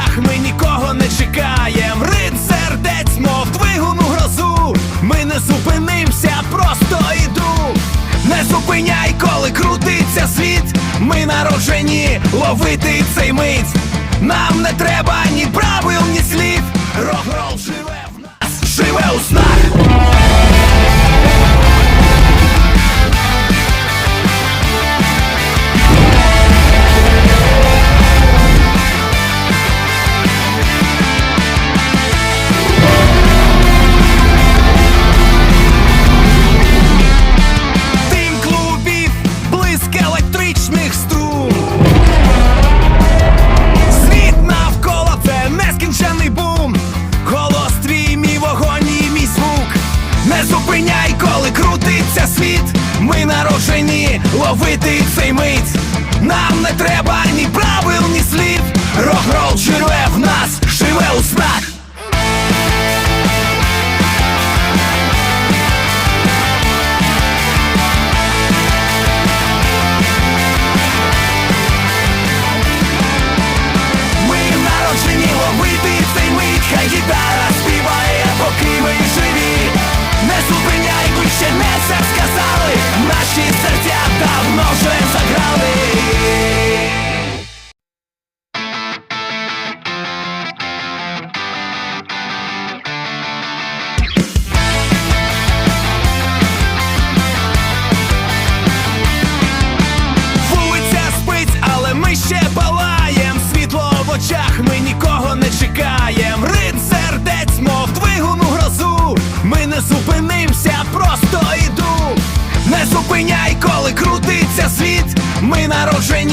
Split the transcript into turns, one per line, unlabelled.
шлях, ми нікого не чекаємо, рид, сердець, мов двигун у грозу. Ми не зупинимося, просто йду. Не зупиняй, коли крутиться світ. Ми народжені ловити цей мить. Нам не треба ні правил, ні слів. зупиняй, коли крутиться світ. Ми народжені ловити цей мить. Нам не треба ні правил, ні слів. Рок-рол жирує в нас, живе у снах. Ми народжені ловити цей мить, хай гітара міняй, коли крутиться світ, ми народжені.